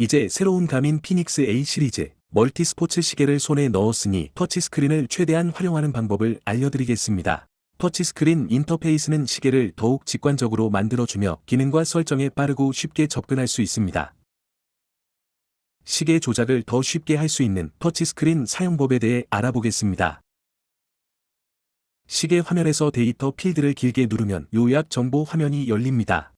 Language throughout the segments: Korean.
이제 새로운 가민 피닉스 A 시리즈 멀티 스포츠 시계를 손에 넣었으니 터치스크린을 최대한 활용하는 방법을 알려드리겠습니다. 터치스크린 인터페이스는 시계를 더욱 직관적으로 만들어주며 기능과 설정에 빠르고 쉽게 접근할 수 있습니다. 시계 조작을 더 쉽게 할 수 있는 터치스크린 사용법에 대해 알아보겠습니다. 시계 화면에서 데이터 필드를 길게 누르면 요약 정보 화면이 열립니다.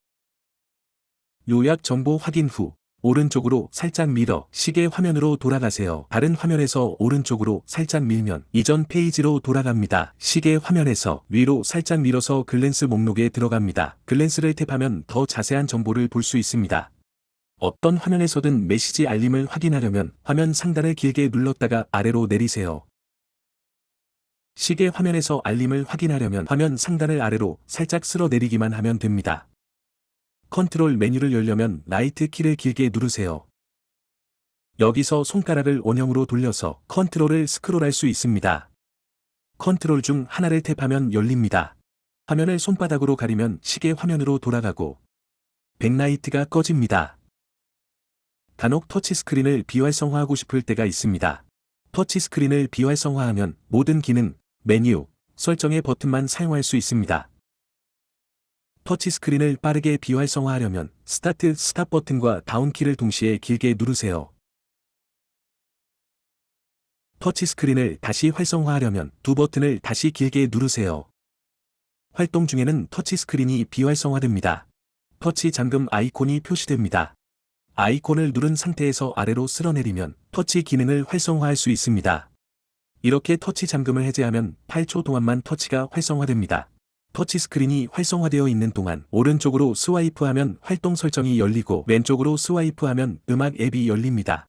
요약 정보 확인 후 오른쪽으로 살짝 밀어 시계 화면으로 돌아가세요. 다른 화면에서 오른쪽으로 살짝 밀면 이전 페이지로 돌아갑니다. 시계 화면에서 위로 살짝 밀어서 글랜스 목록에 들어갑니다. 글랜스를 탭하면 더 자세한 정보를 볼 수 있습니다. 어떤 화면에서든 메시지 알림을 확인하려면 화면 상단을 길게 눌렀다가 아래로 내리세요. 시계 화면에서 알림을 확인하려면 화면 상단을 아래로 살짝 쓸어 내리기만 하면 됩니다. 컨트롤 메뉴를 열려면 라이트 키를 길게 누르세요. 여기서 손가락을 원형으로 돌려서 컨트롤을 스크롤할 수 있습니다. 컨트롤 중 하나를 탭하면 열립니다. 화면을 손바닥으로 가리면 시계 화면으로 돌아가고 백라이트가 꺼집니다. 간혹 터치스크린을 비활성화하고 싶을 때가 있습니다. 터치스크린을 비활성화하면 모든 기능, 메뉴, 설정의 버튼만 사용할 수 있습니다. 터치스크린을 빠르게 비활성화하려면 스타트, 스탑 버튼과 다운키를 동시에 길게 누르세요. 터치스크린을 다시 활성화하려면 두 버튼을 다시 길게 누르세요. 활동 중에는 터치스크린이 비활성화됩니다. 터치 잠금 아이콘이 표시됩니다. 아이콘을 누른 상태에서 아래로 쓸어내리면 터치 기능을 활성화할 수 있습니다. 이렇게 터치 잠금을 해제하면 8초 동안만 터치가 활성화됩니다. 터치 스크린이 활성화되어 있는 동안 오른쪽으로 스와이프하면 활동 설정이 열리고 왼쪽으로 스와이프하면 음악 앱이 열립니다.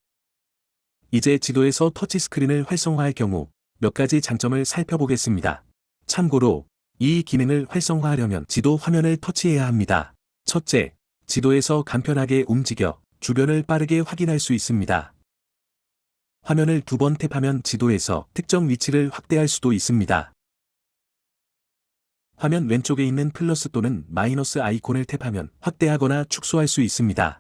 이제 지도에서 터치 스크린을 활성화할 경우 몇 가지 장점을 살펴보겠습니다. 참고로 이 기능을 활성화하려면 지도 화면을 터치해야 합니다. 첫째, 지도에서 간편하게 움직여 주변을 빠르게 확인할 수 있습니다. 화면을 두 번 탭하면 지도에서 특정 위치를 확대할 수도 있습니다. 화면 왼쪽에 있는 플러스 또는 마이너스 아이콘을 탭하면 확대하거나 축소할 수 있습니다.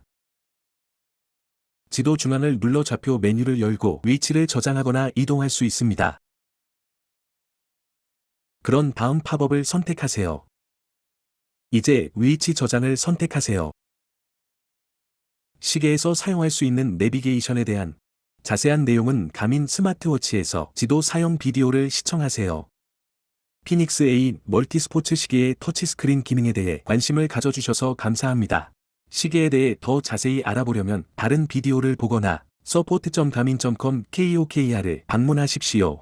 지도 중앙을 눌러 좌표 메뉴를 열고 위치를 저장하거나 이동할 수 있습니다. 그런 다음 팝업을 선택하세요. 이제 위치 저장을 선택하세요. 시계에서 사용할 수 있는 내비게이션에 대한 자세한 내용은 가민 스마트워치에서 지도 사용 비디오를 시청하세요. 피닉스 A 멀티 스포츠 시계의 터치스크린 기능에 대해 관심을 가져주셔서 감사합니다. 시계에 대해 더 자세히 알아보려면 다른 비디오를 보거나 support.gamin.com KOKR을 방문하십시오.